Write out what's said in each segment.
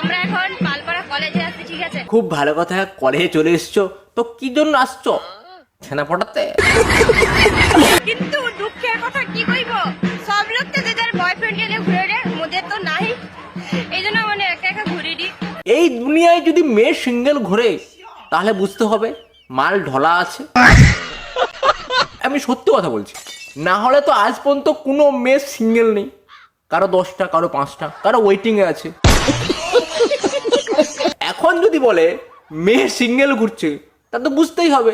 আমরা এখন পালপাড়া কলেজে আছি ঠিক আছে? খুব ভালো কথা কলেজে চলে এসছো। তো কি জন্য আসছো? ছেনা পটাতে কিন্তু দুঃখের কথা কি কইব সব লোক তো যে যার বয়ফ্রেন্ড ঘুরে রে মোদের তো নাই। এই জন্য মানে একা একা ঘুরে দি এই দুনিয়ায় যদি মেয়ে সিঙ্গেল ঘুরে তাহলে বুঝতে হবে মাল ঢলা আছে। আমি সত্যি কথা বলছি না হলে তো আজ পর্যন্ত কোনো মেয়ে সিঙ্গেল নেই। কারও দশটা কারও পাঁচটা কারও ওয়েটিংয়ে আছে। এখন যদি বলে, মেয়ে সিঙ্গেল ঘুরছে, তা তো বুঝতেই হবে।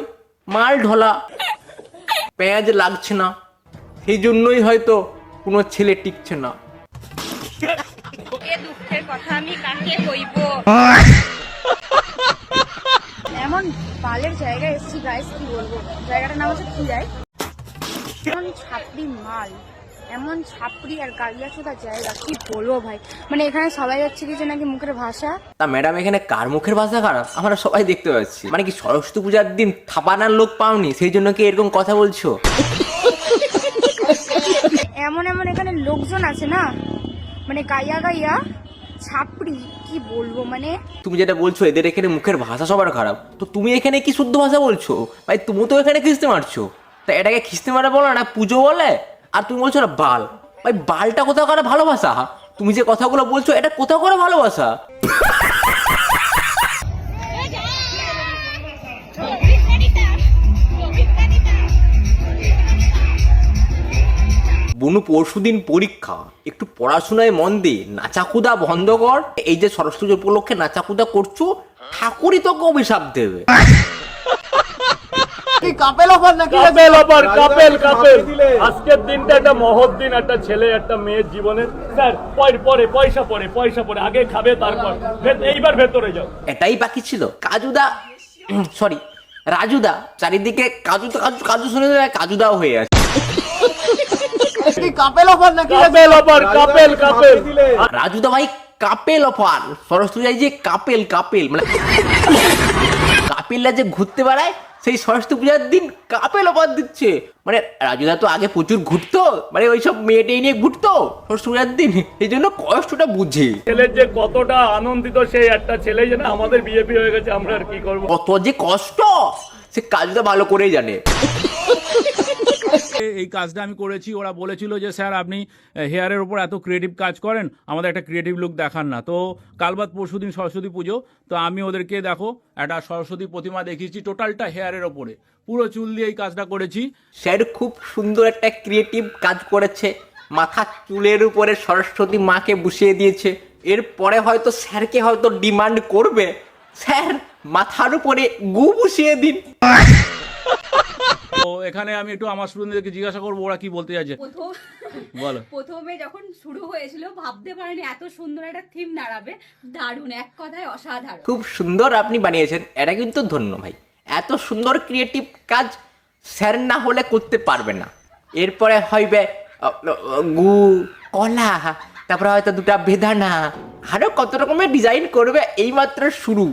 মাল ঢলা, পেঁয়াজ লাগছে না। সেই জন্যই হয়তো কোনো ছেলে টিকছে না। দুঃখের কথা আমি এমন বালের জায়গায় এসেছি গাইস কি বলব? জায়গাটার নাম হচ্ছে খিরাই ছাপড়ি মাল। এমন ছাপড়ি আর গালিয়াচোদা জায়গা কি বলব ভাই? মানে এখানে সবাই হচ্ছে কি যে নাকি মুখের ভাষা? তা ম্যাডাম এখানে কার মুখের ভাষা খারাপ আমরা সবাই দেখতে পাচ্ছি। মানে কি সরস্বতী পূজার দিন থাপানার লোক পাওনি? সেই জন্য কি এরকম কথা বলছো? এমন এমন এখানে লোকজন আছে না? মানে গাইয়া গাইয়া ছাপড়ি কি বলব মানে? তুমি যেটা বলছো এদের এখানে মুখের ভাষা সবার খারাপ। তো তুমি এখানে কি শুদ্ধ ভাষা বলছো? ভাই তুমি তো এখানে খিস্তে মারছো। তা এটাকে খিস্তে মারা বলো না পুজো বলে? আর তুমি বলছো না বাল, ভাই, বালটা কোথাও করে ভালোবাসা? তুমি যে কথাগুলো বলছো, এটা কোথাও করে ভালোবাসা? বনু, পরশুদিন পরীক্ষা। একটু পড়াশোনায় মন দে, নাচাকুদা বন্ধ কর। এই যে সরস্বতী উপলক্ষে নাচাকুদা করছ, ঠাকুরই তোকে অভিশাপ দেবে। কাপেল অফার কাপেল কাপেল আজকের দিনটা একটা মহৎ দিন একটা ছেলে একটা মেয়ের জীবনে স্যার পরে পরে পয়সা পরে পয়সা পরে আগে খাবে তারপর। এইবার ভেতরে যাও। এটাই বাকি ছিল। কাজুদা সরি রাজুদা চারিদিকে কাজু তো কাজু কাজু শুনে কাজুদাও হয়ে আছে। কাপেল অফার কাপেল কাপেল রাজুদা ভাই কাপেল অফার। সরস্বতী যে কাপেল কাপেল মানে কাপেলরা যে ঘুরতে বেড়ায় সেই সরস্বতী পূজার দিন কাপে লোপাত দিচ্ছে। মানে রাজুদা তো আগে প্রচুর ঘুরতো মানে ওইসব মেয়েটে নিয়ে ঘুরতো সরস্বতী পূজার দিন এই জন্য কষ্টটা বুঝে। ছেলের যে কতটা আনন্দিত সেই একটা ছেলে যেন আমাদের বিয়ে হয়ে গেছে আমরা আর কি করব? কত যে কষ্ট সে কাজটা ভালো করেই জানে। এই কাজটা আমি করেছি। ওরা বলেছিল যে, স্যার, আপনি হেয়ারের ওপর এত ক্রিয়েটিভ কাজ করেন, আমাদের একটা ক্রিয়েটিভ লুক দেখান না। তো কাল বাদ পরশু দিন সরস্বতী পুজো, তো আমি ওদেরকে দেখো, একটা সরস্বতী প্রতিমা দেখিয়েছি টোটালটা হেয়ারের ওপরে। পুরো চুল দিয়ে এই কাজটা করেছি। স্যার, খুব সুন্দর একটা ক্রিয়েটিভ কাজ করেছে। মাথা চুলের উপরে সরস্বতী মাকে বসিয়ে দিয়েছে। এরপরে হয়তো স্যারকে হয়তো ডিমান্ড করবে। স্যার, মাথার উপরে গু বসিয়ে দিন। তো এখানে আমি একটু আমার স্টুডেন্টদেরকে জিজ্ঞাসা করব ওরা কি বলতে চাইছে? প্রথম বলো। প্রথমে যখন শুরু হয়েছিল ভাবতে পারিনি এত সুন্দর একটা থিম দাঁড়াবে। দারুণ এক কথায় অসাধারণ। খুব সুন্দর আপনি বানিয়েছেন এটা কিন্তু ধন্য ভাই। এত সুন্দর ক্রিয়েটিভ কাজ স্যার না হলে করতে পারবে না। এরপরে হইবে গু কলা তারপরে হয়তো দুটা বেদানা। আরও কত রকমের ডিজাইন করবে এইমাত্র শুরু।